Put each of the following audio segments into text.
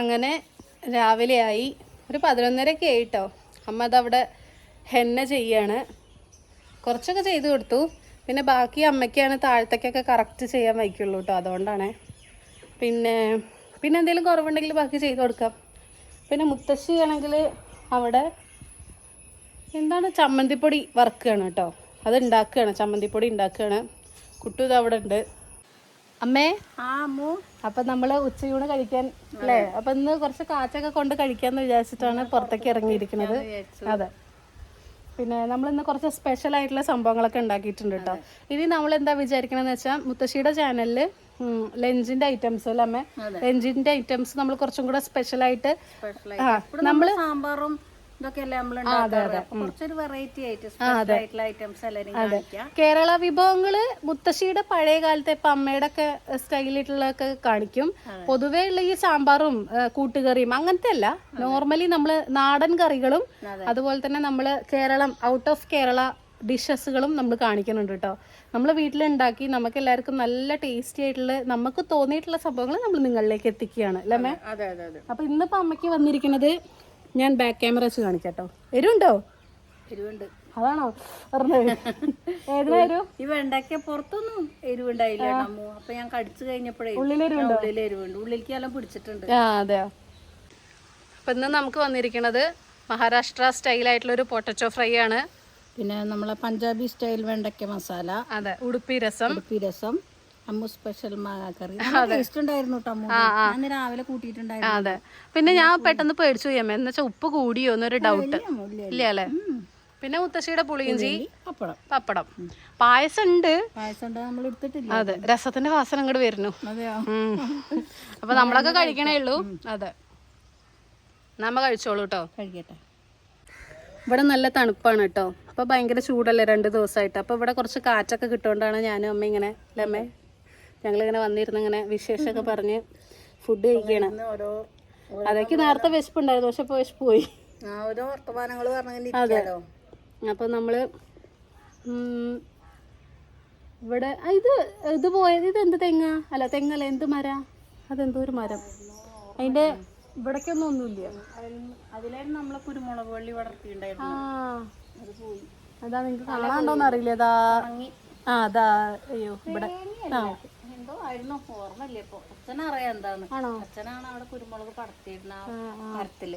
അങ്ങനെ രാവിലെയായി. ഒരു പതിനൊന്നരയൊക്കെ ആയിട്ടോ. അമ്മ അതവിടെ ഹെന്ന ചെയ്യാണ്. കുറച്ചൊക്കെ ചെയ്ത് കൊടുത്തു. പിന്നെ ബാക്കി അമ്മയ്ക്കാണ് താഴത്തേക്കൊക്കെ കറക്റ്റ് ചെയ്യാൻ വയ്ക്കുള്ളൂ കേട്ടോ അതുകൊണ്ടാണ്. പിന്നെ പിന്നെ എന്തെങ്കിലും കുറവുണ്ടെങ്കിൽ ബാക്കി ചെയ്ത് കൊടുക്കാം. പിന്നെ മുത്തശ്ശി ആണെങ്കിൽ അവിടെ എന്താണ്? ചമ്മന്തിപ്പൊടി വറുക്കുകയാണ് കേട്ടോ അത് ഉണ്ടാക്കുകയാണ്. ചമ്മന്തിപ്പൊടി ഉണ്ടാക്കുകയാണ്. കുട്ടു ഇത് അവിടെ ഉണ്ട് അമ്മേ? അപ്പൊ നമ്മൾ ഉച്ചയൂണ് കഴിക്കാൻ അല്ലേ? അപ്പൊ ഇന്ന് കുറച്ച് കാച്ചൊക്കെ കൊണ്ട് കഴിക്കാന്ന് വിചാരിച്ചിട്ടാണ് പുറത്തേക്ക് ഇറങ്ങിയിരിക്കുന്നത്. അതെ. പിന്നെ നമ്മൾ ഇന്ന് കുറച്ച് സ്പെഷ്യൽ ആയിട്ടുള്ള സംഭവങ്ങളൊക്കെ ഉണ്ടാക്കിയിട്ടുണ്ട് കേട്ടോ. ഇനി നമ്മൾ എന്താ വിചാരിക്കണമെന്ന് വെച്ചാൽ മുത്തശ്ശിയുടെ ചാനലിൽ ലഞ്ചിന്റെ ഐറ്റംസ് അല്ലേ അമ്മേ? ലഞ്ചിന്റെ ഐറ്റംസ് നമ്മൾ കുറച്ചും കൂടെ സ്പെഷ്യൽ ആയിട്ട് നമ്മൾ നമ്മൾ സാമ്പാറും നമ്മൾ കുറച്ചൊരു വെറൈറ്റി ആയിട്ട് ആയിട്ടുള്ള ഐറ്റംസ് കേരള വിഭവങ്ങൾ മുത്തശ്ശിയുടെ പഴയ കാലത്തെ ഇപ്പൊ അമ്മയുടെ ഒക്കെ സ്റ്റൈലിട്ടുള്ളതൊക്കെ കാണിക്കും. പൊതുവേ ഉള്ള ഈ സാമ്പാറും കൂട്ടുകറിയും അങ്ങനത്തെ അല്ല. നോർമലി നമ്മൾ നാടൻ കറികളും അതുപോലെ തന്നെ നമ്മൾ കേരളം ഔട്ട് ഓഫ് കേരള ഡിഷസുകളും നമ്മൾ കാണിക്കുന്നുണ്ട് കേട്ടോ നമ്മൾ വീട്ടിലുണ്ടാക്കി നമുക്ക് എല്ലാവർക്കും നല്ല ടേസ്റ്റി ആയിട്ടുള്ള നമുക്ക് തോന്നിയിട്ടുള്ള സംഭവങ്ങൾ നമ്മൾ നിങ്ങളിലേക്ക് എത്തിക്കുകയാണ്. അല്ലേ അപ്പൊ ഇന്നിപ്പോ അമ്മയ്ക്ക് വന്നിരിക്കുന്നത് ഞാൻ ബാക്ക് ക്യാമറ വെച്ച് കാണിക്കാം എരുണ്ടോ എരിവുണ്ട്. അതാണോ? പറഞ്ഞത്. ഏതിനാ എരു ഈ വെണ്ടയ്ക്ക പുറത്തൊന്നും എരിവുണ്ടായില്ല അമ്മു. അപ്പൊ ഞാൻ കടിച്ചു കഴിഞ്ഞപ്പോഴേ ഉള്ളിലെരിവുണ്ടോ? എരിവുണ്ട്. ഉള്ളിലേക്ക് എല്ലാം പിടിച്ചിട്ടുണ്ട്. ആ അതെയോ? അപ്പം ഇന്ന് നമുക്ക് വന്നിരിക്കുന്നത് മഹാരാഷ്ട്ര സ്റ്റൈൽ ആയിട്ടുള്ള ഒരു പൊട്ടറ്റോ ഫ്രൈ ആണ്. പിന്നെ നമ്മളെ പഞ്ചാബി സ്റ്റൈൽ വെണ്ടയ്ക്ക മസാല അതെ ഉടുപ്പി രസം. ഉടുപ്പി രസം. അമ്മു സ്പെഷ്യൽ മാങ്ങാക്കറി കേട്ടോ രാവിലെ കൂട്ടിയിട്ടുണ്ടായിരുന്നു. അതെ. പിന്നെ ഞാൻ പെട്ടെന്ന് പേടിച്ചു അമ്മ. എന്ന് വെച്ചാൽ ഉപ്പ് കൂടിയോ എന്നൊരു ഡൗട്ട് ഇല്ലേ അല്ലേ? പിന്നെ മുത്തശ്ശിയുടെ പുളിയിഞ്ചി? പപ്പടം. പപ്പടം. പായസം ഉണ്ട് അതെ രസത്തിന്റെ വാസന അങ്ങോട്ട് വരുന്നു. അപ്പൊ നമ്മളൊക്കെ കഴിക്കണേ ഉള്ളൂ. അതെ. നമ്മ കഴിച്ചോളൂ കേട്ടോ കഴിക്കട്ടെ. ഇവിടെ നല്ല തണുപ്പാണ് കേട്ടോ അപ്പൊ ഭയങ്കര ചൂടല്ലേ രണ്ട് ദിവസമായിട്ട് അപ്പൊ ഇവിടെ കുറച്ച് കാറ്റൊക്കെ കിട്ടുകൊണ്ടാണ് ഞാനും അമ്മ ഇങ്ങനെ അല്ലേ അമ്മേ? ഞങ്ങളിങ്ങനെ വന്നിരുന്ന് ഇങ്ങനെ വിശേഷമൊക്കെ പറഞ്ഞ് ഫുഡ് കഴിക്കണം. അതൊക്കെ നേരത്തെ വിശപ്പുണ്ടായിരുന്നു. പക്ഷെ ഇപ്പോൾ വിശപ്പ് പോയി. പറഞ്ഞു അപ്പൊ നമ്മൾ ഇവിടെ ഇത് ഇത് പോയത് ഇത് എന്ത് തെങ്ങ? അല്ല തെങ്ങല്ല എന്ത് മര? അതെന്തോ ഒരു മരം. അതിന്റെ ഇവിടേക്കൊന്നും ഒന്നുമില്ല. അതിലായിരുന്നു നമ്മളെ കുരുമുളക് വള്ളി വളർത്തിയിട്ടുണ്ടായിരുന്നു ആ. അതാ നിങ്ങക്ക് കാണാണ്ടോന്ന് അറിയില്ല? അതാ ആ അതാ അയ്യോ ഇവിടെ. ആ ആയിരുന്നു. ഓർമ്മയില്ല ഇപ്പൊ. അച്ഛനറിയാം എന്താണ്. ആണോ? അച്ഛനാണ് അവിടെ കുരുമുളക് പടത്തിയിരുന്ന ആ മരത്തിൽ.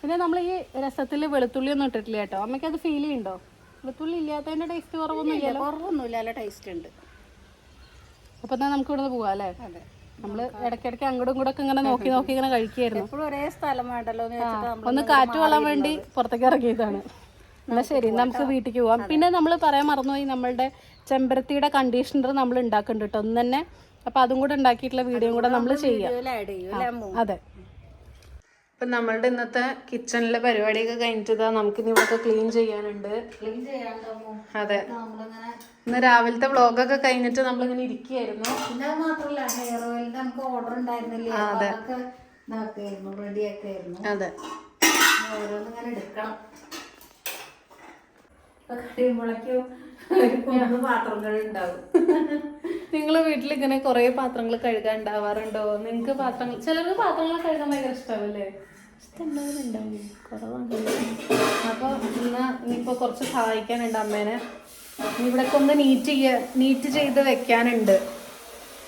പിന്നെ നമ്മൾ ഈ രസത്തിൽ വെളുത്തുള്ളി ഒന്നും ഇട്ടിട്ടില്ല കേട്ടോ? അമ്മയ്ക്ക് അത് ഫീൽ ചെയ്യുന്നുണ്ടോ വെളുത്തുള്ളി ഇല്ലാത്തതിന്റെ ടേസ്റ്റ് കുറവൊന്നും ഇല്ല കുറവൊന്നുമില്ല. നല്ല ടേസ്റ്റ് ഉണ്ട്. അപ്പൊ എന്നാ നമുക്ക് ഇവിടുന്ന് പോവാം അല്ലേ? അതെ. നമ്മൾ ഇടക്കിടക്ക് അങ്ങോട്ടും ഇങ്ങോട്ടും ഇങ്ങനെ നോക്കി നോക്കി ഇങ്ങനെ കഴിക്കായിരുന്നു എപ്പോഴും ഒരേ സ്ഥലം വേണ്ടല്ലോ ഒന്ന് കാറ്റ് കൊള്ളാൻ വേണ്ടി പുറത്തേക്ക് ഇറങ്ങിയതാണ്. എന്നാ ശരി നമുക്ക് വീട്ടിലേക്ക് പോവാം. പിന്നെ നമ്മൾ പറയാൻ മറന്നുപോയി നമ്മളുടെ ചെമ്പരത്തിയുടെ കണ്ടീഷണർ നമ്മൾ ഉണ്ടാക്കുന്നുണ്ട് കേട്ടോ. ഒന്ന് തന്നെ അപ്പൊ അതും കൂടെ ഉണ്ടാക്കിയിട്ടുള്ള വീഡിയോ കൂടെ നമ്മൾ ചെയ്യാം. ആഡ് ചെയ്യും അല്ലേ അതെ. ഇപ്പൊ നമ്മളുടെ ഇന്നത്തെ കിച്ചണിലെ പരിപാടിയൊക്കെ കഴിഞ്ഞിട്ട് നമുക്ക് ഇനി ഇവിടെ ക്ലീൻ ചെയ്യാനുണ്ട് അതെ. ഇന്ന് രാവിലത്തെ വ്ളോഗൊക്കെ കഴിഞ്ഞിട്ട് നമ്മളിങ്ങനെ ഇരിക്കുകയായിരുന്നു പിന്നെ അത് മാത്രല്ല ഹെയർ ഓയിൽ നമുക്ക് ഓർഡർ ഉണ്ടായിരുന്നില്ലേ? അതെ. ഇതാക്കായിരുന്നു റെഡിയാക്കായിരുന്നു അതെ. ഓരോന്നിങ്ങനെ എടുക്കണം. കഴിയുമ്പോഴേക്കും ഒരു പാത്രങ്ങൾ ഉണ്ടാവും. നിങ്ങളെ വീട്ടിൽ ഇങ്ങനെ കുറെ പാത്രങ്ങൾ കഴുകാൻ ഉണ്ടാവാറുണ്ടോ? നിങ്ങക്ക് പാത്രങ്ങൾ ചിലർക്ക് പാത്രങ്ങൾ കഴുകാൻ ഭയങ്കര ഇഷ്ടാവല്ലേ? ഇഷ്ടമുണ്ടാവുന്നുണ്ടാവും അപ്പൊ ഇന്ന് ഇനിയിപ്പോ കുറച്ച് സഹായിക്കാനുണ്ട് അമ്മേനെ. ഇവിടെ ഒന്ന് നീറ്റ് ചെയ്യ നീറ്റ് ചെയ്ത് വെക്കാനുണ്ട്.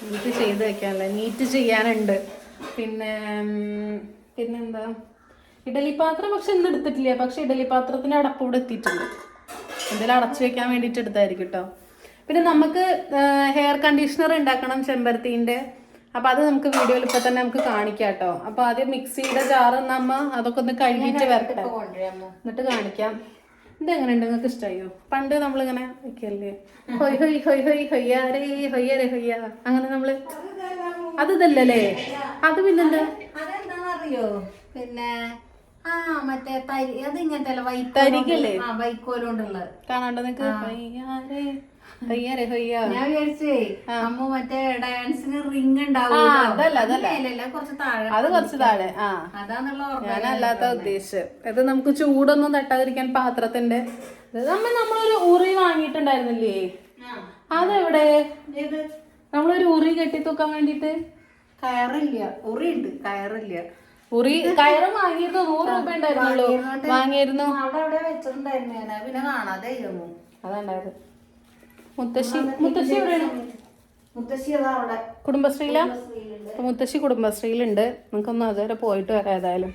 നീറ്റ് ചെയ്ത് വെക്കാനല്ല നീറ്റ് ചെയ്യാനുണ്ട്. പിന്നെ പിന്നെന്താ? ഇഡലി പാത്രം പക്ഷെ ഇന്ന് എടുത്തിട്ടില്ല. പക്ഷെ ഇഡലി പാത്രത്തിന്റെ അടപ്പ് ഇവിടെ എത്തിയിട്ടുണ്ട്. എന്തെങ്കിലും അടച്ചു വെക്കാൻ വേണ്ടിയിട്ട് എടുത്തായിരിക്കും കേട്ടോ പിന്നെ നമുക്ക് ഹെയർ കണ്ടീഷണർ ഉണ്ടാക്കണം ചെമ്പരത്തിന്റെ അപ്പൊ അത് നമുക്ക് വീഡിയോയിൽ ഇപ്പൊ തന്നെ നമുക്ക് കാണിക്കാം കേട്ടോ അപ്പൊ ആദ്യം മിക്സിയുടെ ജാറ് നമ്മ അതൊക്കെ ഒന്ന് കഴുകിയിട്ട് വരട്ടെ. എന്നിട്ട് കാണിക്കാം. ഇതെങ്ങനെയുണ്ട്? നിങ്ങൾക്ക് ഇഷ്ടമായോ പണ്ട് നമ്മളിങ്ങനെ വെക്കല്ലേ? ഹൊയ് ഹൊയ് ഹൊയ് ഹൊയ് ഹൊയ്യാരേ ഹൊയ്യാരേ ഹൊയ്യ അങ്ങനെ നമ്മൾ അത് ഇതല്ലേ അത് പിന്നെന്താ? അതെന്താണെന്നറിയോ? പിന്നെ ആ മറ്റേ തരി അത് ഇങ്ങനത്തെ തരികല്ലേ? ആ വൈക്കോലുകൊണ്ടുള്ളത് കാണാണ്ടോ ഹൊയ്യ ഞാൻ വിചാരിച്ചേ അമ്മ മറ്റേ ഡാൻസിന് റിങ് ഉണ്ടാവും അതല്ല അതല്ല. കുറച്ച് താഴെ അത് കുറച്ച് താഴെ ആ. അതാന്നുള്ള ഞാനല്ലാത്ത ഉദ്ദേശിച്ചത് ഇത് നമുക്ക് ചൂടൊന്നും തട്ടാതിരിക്കാൻ പാത്രത്തിന്റെ നമ്മ നമ്മളൊരു ഉറി വാങ്ങിയിട്ടുണ്ടായിരുന്നില്ലേ? അതെവിടെ? നമ്മളൊരു ഉറി കെട്ടി തൂക്കാൻ വേണ്ടിട്ട് കയറില്ല. ഉറി ഉണ്ട് കയറില്ല. കുറി കയറും വാങ്ങിയിരുന്നു നൂറ് രൂപ ഉണ്ടായിരുന്നല്ലോ വാങ്ങിയിരുന്നു. അവിടെ അവിടെ വെച്ചിട്ടുണ്ടായിരുന്നു പിന്നെ കാണാതെ അതുണ്ടായത്. മുത്തശ്ശി മുത്തശ്ശി എവിടെയാണ്? മുത്തശ്ശി അതാ അവിടെ. കുടുംബശ്രീയിലാ? മുത്തശ്ശി കുടുംബശ്രീയിലുണ്ട്. നമുക്കൊന്ന് അതുവരെ പോയിട്ട് വരാം ഏതായാലും.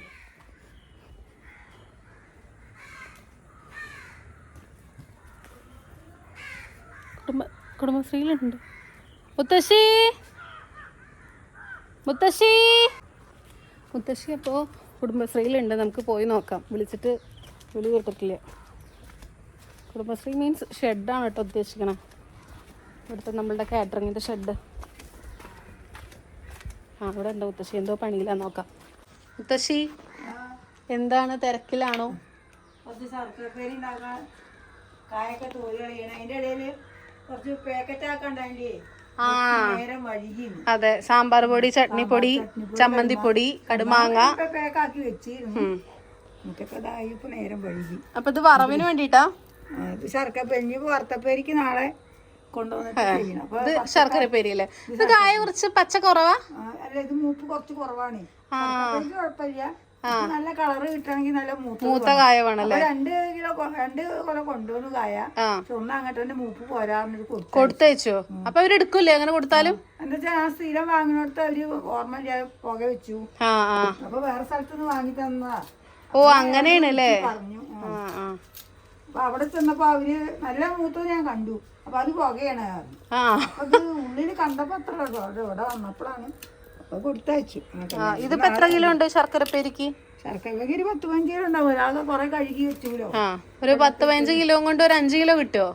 കുടുംബ കുടുംബശ്രീയിലുണ്ട്. മുത്തശ്ശി! മുത്തശ്ശി! മുത്തശ്ശി അപ്പോൾ കുടുംബശ്രീയിലുണ്ട്. നമുക്ക് പോയി നോക്കാം. വിളിച്ചിട്ട് വിളി കേട്ടിട്ടില്ല കുടുംബശ്രീ മീൻസ് ഷെഡാണ് കേട്ടോ ഉദ്ദേശിക്കണം. ഇവിടുത്തെ നമ്മളുടെ കാറ്ററിങ്ങിന്റെ ഷെഡ് ആ അവിടെ ഉണ്ടോ മുത്തശ്ശി. എന്തോ പണിയില്ല നോക്കാം. മുത്തശ്ശി എന്താണ് തിരക്കിലാണോ? കുറച്ച് സർക്കപ്പേരി ഉണ്ടാക്കാൻ കായൊക്കെ തോൽ കളയണം. അതിന്റെ ഇടയിൽ കുറച്ച് പാക്കറ്റ് ആക്കണ്ടേ ആ. അതെ സാമ്പാർ പൊടി ചട്നി ചമ്മന്തിപ്പൊടി ചമ്മന്തി പൊടി പാക്കാക്കി നേരം വഴുകി അപ്പൊ ഇത് വറവിന് വേണ്ടിട്ടാ? ഇത് വറുത്തപ്പേരിക്ക് നാളെ ഇത് ശർക്കര പേരിയല്ലേ ഇത് കായ കുറച്ച് പച്ച കുറവാ? അല്ല ഇത് മൂപ്പ് കുറച്ച് കുറവാണ്. കുഴപ്പമില്ല. നല്ല കളറ് കിട്ടണമെങ്കിൽ നല്ല മൂത്ത് കായ വേണല്ലേ രണ്ട് കിലോ രണ്ട് കൊല കൊണ്ടുവന്നു കായ. ചുമ അങ്ങോട്ട് മൂപ്പ് കൊടുത്തു കൊടുത്തയച്ചോ. അപ്പൊ അവരെടുക്കൂലേ അങ്ങനെ കൊടുത്താലും? എന്താ വെച്ചാൽ ഞാൻ സ്ഥിരം വാങ്ങിനടുത്ത് അവർ ഓർമ്മ പുക വെച്ചു. ആ ആ. അപ്പൊ വേറെ സ്ഥലത്ത് നിന്ന് വാങ്ങി തന്നതാ. ഓ ആ. ആ ആ. അപ്പൊ അവിടെ ചെന്നപ്പോ അവർ നല്ല മൂത്തത് ഞാൻ കണ്ടു. അപ്പൊ അത് പുകയാണ്. ആ. ഇത് ഉള്ളിൽ കണ്ടപ്പോ അത്ര ഇവിടെ വന്നപ്പോഴാണ് അപ്പൊ കൊടുത്തയച്ചു. ഇതിപ്പോ എത്ര കിലോ ഉണ്ട് ശർക്കര പേരിക്ക് ശർക്കര ഒരു പത്ത് പതിനഞ്ച് കിലോ ഉണ്ടാവും. ഒരാളെ കുറെ കഴുകി വെച്ചൂലോ. ആ ഒരു പത്ത് പതിനഞ്ച് കിലോ കൊണ്ട് ഒരു അഞ്ച് കിലോ കിട്ടുമോ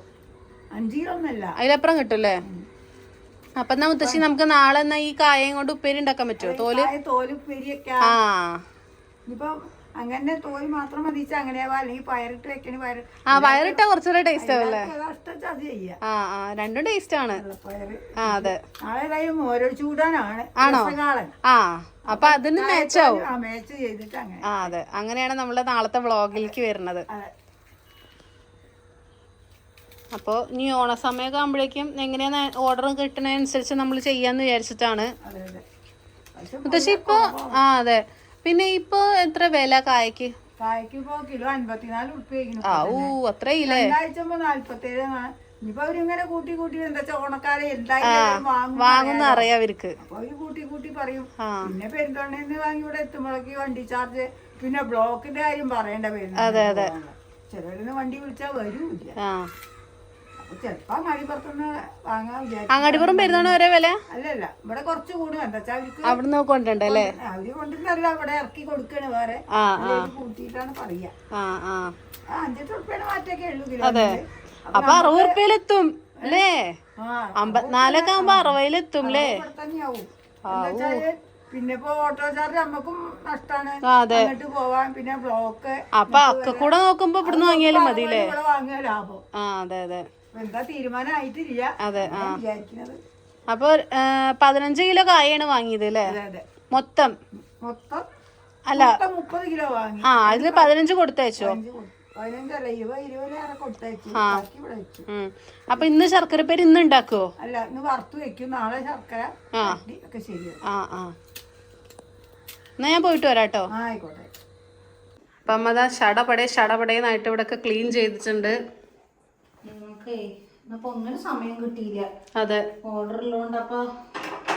അഞ്ച് കിലോ ഒന്നല്ല. അതിലപ്പുറം കിട്ടുമല്ലേ അപ്പൊ എന്നാ മുത്തശ്ശി നമുക്ക് നാളെ എന്നാ ഈ കായം കൊണ്ട് ഉപ്പേരി ഉണ്ടാക്കാൻ പറ്റുമോ തോൽ? തോൽ പെരിയൊക്കെ ആ. ഇനിയിപ്പൊ അങ്ങനെ തോൽ മാത്രം മതിച്ചാ അങ്ങനെയാവാ അല്ലെങ്കിൽ പയറിട്ട് വെക്കണ പയർ ആ വയറിട്ട കുറച്ചുകൂടെ ടേസ്റ്റ് ആവല്ലേ? ഇഷ്ടം അത് ചെയ്യാം. ആ ആ രണ്ടും ടേസ്റ്റ് ആണ്. ആ അതെ. നാളെ ഓരോ ചൂടാനാണ്. രസകാളൻ ആ അപ്പൊ അതിന് മേച്ചാവും മാച്ച് ചെയ്തിട്ട് അങ്ങനെ. ആ അതെ. അങ്ങനെയാണ് നമ്മളെ നാളത്തെ വ്ളോഗിലേക്ക് വരുന്നത്. അപ്പോൾ ഇനി ഓണസമയമൊക്കെ ആകുമ്പോഴേക്കും എങ്ങനെയാണ് ഓർഡർ കിട്ടുന്നതനുസരിച്ച് നമ്മൾ ചെയ്യാന്ന് വിചാരിച്ചിട്ടാണ്. മുത്തശ്ശി ഇപ്പൊ ആ അതെ. പിന്നെ ഇപ്പൊ എത്ര വില കായ്ക്ക്? കായ്ക്ക് ഇപ്പൊ കിലോ അൻപത്തിനാല് ആ ഊ അത്രയില്ലേ? രണ്ടാഴ്ച മുമ്പ് നാല്പത്തേഴ് ഇനിയിപ്പോ അവരിങ്ങനെ കൂട്ടി കൂട്ടി എന്താ വെച്ചാ ഓണക്കാരെ എന്തായാലും വാങ്ങും വാങ്ങുന്ന അറിയാം അവർക്ക്. അവർ കൂട്ടി കൂട്ടി പറയും. പിന്നെ പെരുന്തണ്ണന്ന് വാങ്ങി ഇവിടെ എത്തുമ്പോഴേക്ക് വണ്ടി ചാർജ് പിന്നെ ബ്ലോക്കിന്റെ കാര്യം പറയേണ്ട അതെ. ചിലരിന്ന് വണ്ടി വിളിച്ചാ വരൂല്ല. ചെലപ്പോ അങ്ങാടിപ്പുറത്തുനിന്ന് വാങ്ങാൻ വിചാരിക്കും. അങ്ങാടിപ്പുറം പെരുന്നാണ് ഒരേ വില? അല്ലല്ല ഇവിടെ കുറച്ച് കൂടും. എന്താ വെച്ചാൽ അവർക്ക് അവിടുന്ന് കൊണ്ടുണ്ടല്ലേ അവർ കൊണ്ടുവന്നല്ല ഇവിടെ ഇറക്കി കൊടുക്കണ് വേറെ. കൂട്ടിയിട്ടാണ് പറയാ. അഞ്ചെട്ട് മാറ്റൊക്കെ ഉള്ളൂ കിലോ അപ്പൊ അറുപത് ഉറുപ്പ്യയിലെത്തും അല്ലേ? അമ്പത്തിനാലൊക്കെ ആകുമ്പോ അറുപതിലെത്തും അല്ലേ? പിന്നെ ഇപ്പൊ ഓട്ടോ ചാർജ് നമ്മക്കും നഷ്ടാണ്. അങ്ങോട്ട് പോവാൻ പിന്നെ ബ്ലോക്ക് അപ്പൊ ഒക്കെ കൂടെ നോക്കുമ്പോ ഇവിടുന്ന് വാങ്ങിയാലും മതി അല്ലേ വാങ്ങിയ ലാഭം. ആ അതെ അതെ. എന്താ തീരുമാനമായിട്ടില്ല അതെ ആ. അപ്പൊ പതിനഞ്ച് കിലോ കായാണ് വാങ്ങിയത് അല്ലേ മൊത്തം? മൊത്തം? അല്ല. മുപ്പത് കിലോ വാങ്ങി. ആ അതിൽ പതിനഞ്ച് കൊടുത്തയച്ചോ? അപ്പൊ ഇന്ന് ശർക്കര പേര് ഇന്ന് ഉണ്ടാക്കുവോ അല്ല ഇന്ന് വറുത്ത് വെക്കും. നാളെ ശർക്കര ആ. ആ എന്നാ ഞാൻ പോയിട്ട് വരാട്ടോ. ആയിക്കോട്ടെ. അപ്പം അതാ ഷടപടേ ഷടപടേന്നായിട്ട് ഇവിടെയൊക്കെ ക്ലീൻ ചെയ്തിട്ടുണ്ട്. നമുക്ക് ഇന്നിപ്പോ ഒന്നിനും സമയം കിട്ടിയില്ല. അതെ. ഓർഡർ ഉള്ളതുകൊണ്ട് അപ്പൊ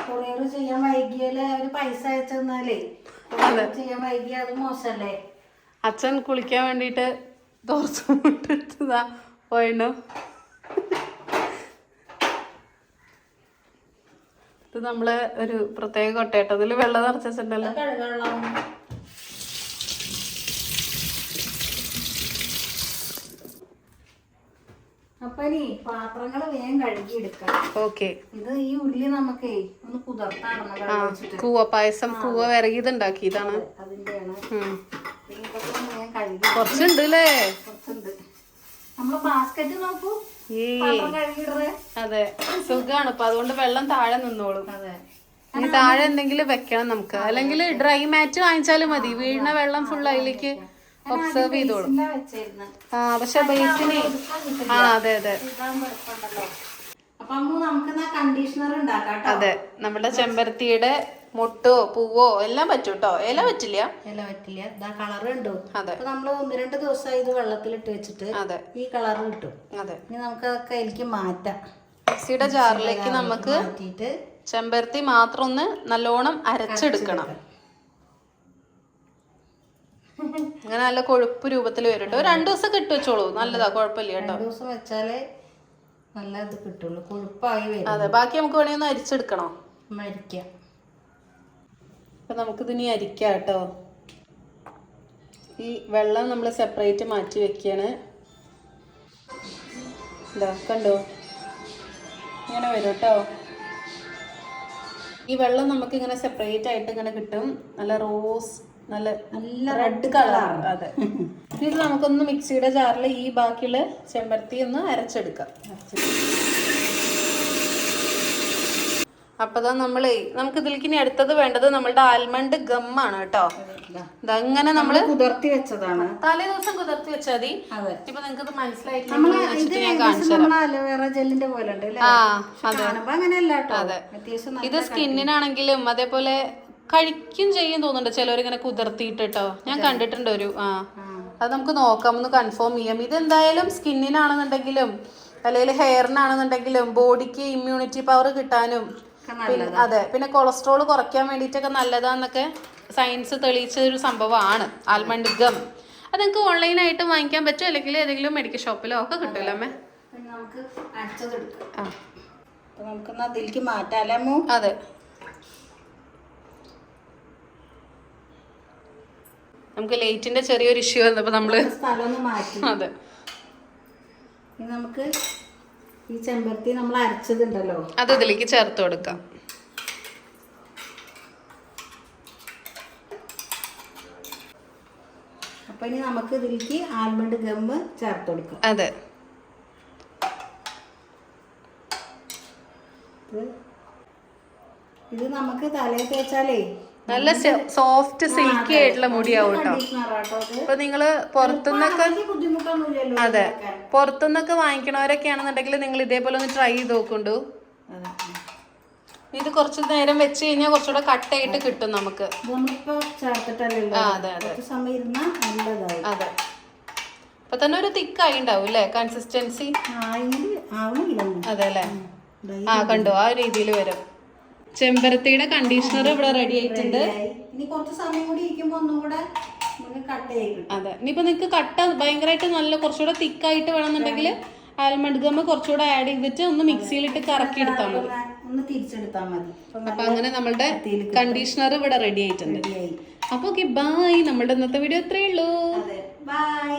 കൊറിയർ ചെയ്യാൻ വൈകിയാൽ അവർ പൈസ അയച്ചെന്നാലേ കൊറിയർ ചെയ്യാൻ വൈകിയ അത് മോശല്ലേ? അച്ഛൻ കുളിക്കാൻ വേണ്ടിയിട്ട് പോയിണ്ടു ഇത് നമ്മൾ ഒരു പ്രത്യേക കൊട്ടേട്ടതിൽ വെള്ളം നിറച്ചിട്ടുണ്ടല്ലോ അപ്പൊ ഇനി പാത്രങ്ങൾ വേഗം കഴുകിയെടുക്കാം ഓക്കെ. ഇത് ഈ ഉള്ളി നമുക്കേ ഒന്ന് കൂവ പായസം കൂവ അതിന്റെയാണ്. കുറച്ചുണ്ട് അല്ലേ കുറച്ചുണ്ട്. നമ്മൾ ബാസ്ക്കറ്റ് നോക്കൂ. അതെ സുഖാണ്. ഇപ്പൊ അതുകൊണ്ട് വെള്ളം താഴെ നിന്നോളും. താഴെ എന്തെങ്കിലും വെക്കണം നമുക്ക്. അല്ലെങ്കിൽ ഡ്രൈ മാറ്റ് വാങ്ങിച്ചാലും മതി. വീഴുന്ന വെള്ളം ഫുൾ അതിലേക്ക് ഒബ്സർവ് ചെയ്തോളും. ആ പക്ഷെ ബേസിന് ആ അതെ അതെ. അതെ നമ്മുടെ ചെമ്പരത്തിയുടെ മുട്ടോ പൂവോ എല്ലാം പറ്റും കേട്ടോ ഇല പറ്റില്ല? ഇല പറ്റില്ല. ഇതാ കളർ ഉണ്ടോ അതെ. നമ്മൾ ഒന്ന് രണ്ട് ദിവസമായി ഇത് വെള്ളത്തിലിട്ട് വെച്ചിട്ട് അതെ. ഈ കളർ കിട്ടും. അതെ. ഇനി നമുക്ക് അതൊക്കെ എനിക്ക് മാറ്റാം. മിക്സിയുടെ ജാറിലേക്ക് നമുക്ക് ചെമ്പരത്തി മാത്രം ഒന്ന് നല്ലോണം അരച്ചെടുക്കണം. അങ്ങനെ നല്ല കൊഴുപ്പ് രൂപത്തിൽ വരും കേട്ടോ. ഒരു രണ്ടു ദിവസം കിട്ടു വെച്ചോളൂ. നല്ലതാ കുഴപ്പമില്ല കേട്ടോ. ദിവസം വെച്ചാലേ നല്ല ഇത് കിട്ടുള്ളൂ. കൊഴുപ്പായി വരും. അതെ ബാക്കി നമുക്ക് വേണമെങ്കിൽ ഒന്ന് അരിച്ചെടുക്കണോ. മരിക്കാം അപ്പൊ നമുക്കിതിനി അരിക്കാം കേട്ടോ. ഈ വെള്ളം നമ്മൾ സെപ്പറേറ്റ് മാറ്റി വെക്കാണ്. ഇതാ കണ്ടോ? ഇങ്ങനെ വരും കേട്ടോ. ഈ വെള്ളം നമുക്ക് ഇങ്ങനെ സെപ്പറേറ്റ് ആയിട്ട് ഇങ്ങനെ കിട്ടും. നല്ല റോസ് നല്ല നല്ല റെഡ് കളർ അതെ. ഇത് നമുക്കൊന്ന് മിക്സിയുടെ ജാറിൽ ഈ ബാക്കിയുള്ള ചെമ്പരത്തി ഒന്ന് അരച്ചെടുക്കാം. അപ്പൊ നമ്മളേ നമുക്ക് ഇതിലേക്ക് ഇനി അടുത്തത് വേണ്ടത് നമ്മളുടെ ആൽമണ്ട് ഗമ്മാണ് കേട്ടോ. ഇതങ്ങനെ നമ്മൾ കുതിർത്തി വെച്ചതാണ്. തലേ ദിവസം കുതിർത്തി വെച്ചാൽ മതി. ഇപ്പൊ നിങ്ങൾക്ക് ഇത് മനസ്സിലായിട്ടില്ല അലോവേറ ജെല്ലിന്റെ പോലെ ഉണ്ട് ഇത് സ്കിന്നിനാണെങ്കിലും അതേപോലെ കഴിക്കും ചെയ്യും തോന്നുന്നുണ്ട്. ചിലവരിങ്ങനെ കുതിർത്തിയിട്ടോ ഞാൻ കണ്ടിട്ടുണ്ട് ഒരു ആ. അത് നമുക്ക് നോക്കാം ഒന്ന് കൺഫേം ചെയ്യാം. ഇത് എന്തായാലും സ്കിന്നിനാണെന്നുണ്ടെങ്കിലും അല്ലെങ്കിൽ ഹെയറിനാണെന്നുണ്ടെങ്കിലും ബോഡിക്ക് ഇമ്മ്യൂണിറ്റി പവർ കിട്ടാനും അതെ പിന്നെ കൊളസ്ട്രോൾ കുറയ്ക്കാൻ വേണ്ടിയിട്ടൊക്കെ നല്ലതാന്നൊക്കെ സയൻസ് തെളിയിച്ച ഒരു സംഭവമാണ്. ആൽമണ്ട് ഗം അത് നിങ്ങൾക്ക് ഓൺലൈനായിട്ട് വാങ്ങിക്കാൻ പറ്റും അല്ലെങ്കിൽ ഏതെങ്കിലും മെഡിക്കൽ ഷോപ്പിലോ ഒക്കെ കിട്ടുമല്ലോ അമ്മേ? നമുക്ക് അടിച്ചതെടുക്കാം നമുക്കൊന്ന് അതിലേക്ക് മാറ്റാം അല്ലേ അതെ. നമുക്ക് ലൈറ്റിന്റെ ചെറിയൊരു ഇഷ്യൂ വന്നപ്പോ നമ്മൾ സ്ഥലം ഒന്ന് മാറ്റി. അതെ. നമുക്ക് ഈ ചെമ്പരത്തി നമ്മൾ അരച്ചതുണ്ടല്ലോ. അത് ഇതിലേക്ക് ചേർത്ത് കൊടുക്കാം. അപ്പൊ ഇനി നമുക്ക് ഇതിലേക്ക് ആൽമണ്ട് ഗമ്മ് ചേർത്ത് കൊടുക്കാം. അതെ. ഇത് നമുക്ക് തലയിൽ തേച്ചാലേ നല്ല സോഫ്റ്റ് സിൽക്കി ആയിട്ടുള്ള മുടിയാവും കേട്ടോ അപ്പൊ നിങ്ങൾ പുറത്തുനിന്നൊക്കെ അതെ. പുറത്തുനിന്നൊക്കെ വാങ്ങിക്കണവരൊക്കെ ആണെന്നുണ്ടെങ്കിൽ നിങ്ങൾ ഇതേപോലെ ഒന്ന് ട്രൈ ചെയ്ത് നോക്കുണ്ടു. ഇത് കുറച്ച് നേരം വെച്ച് കഴിഞ്ഞാൽ കുറച്ചുകൂടെ കട്ടായിട്ട് കിട്ടും നമുക്ക്. ഇത് നമ്മളിപ്പോ ചേർത്തിട്ടല്ലോ ആ അതെ അതെ. കുറച്ച് സമയം ഇരുന്നാ നല്ലതായി അതെ. അപ്പൊ തന്നെ ഒരു തിക്കായി ഉണ്ടാവും അല്ലേ കൺസിസ്റ്റൻസി അതെ അല്ലേ ആ കണ്ടു. ആ രീതിയിൽ വരും. ചെമ്പരത്തിയുടെ കണ്ടീഷണർ ഇവിടെ റെഡി ആയിട്ടുണ്ട്. ഇനി കുറച്ച് സമയം കൂടി ഇരിക്കുമ്പോ ഒന്നും കൂടെ നമുക്ക് കട്ട് ചെയ്ത് കിട്ടും. അതെ. ഇനിയിപ്പോ നിങ്ങക്ക് കട്ട ഭയങ്കരമായിട്ട് നല്ല കുറച്ചുകൂടെ തിക്കായിട്ട് വേണമെന്നുണ്ടെങ്കിൽ ആൽമണ്ട് ഗമ്മ കുറച്ചുകൂടെ ആഡ് ചെയ്തിട്ട് ഒന്ന് മിക്സിയിലിട്ട് കറക്കി എടുത്താൽ മതി. ഒന്ന് ഒന്ന് തിരിച്ചെടുത്താൽ മതി. അപ്പൊ അങ്ങനെ നമ്മളുടെ കണ്ടീഷണർ ഇവിടെ റെഡി ആയിട്ടുണ്ട്. അപ്പൊ ഓക്കെ ബായ് നമ്മളുടെ ഇന്നത്തെ വീഡിയോ ഇത്രയേ ഉള്ളൂ. ബൈ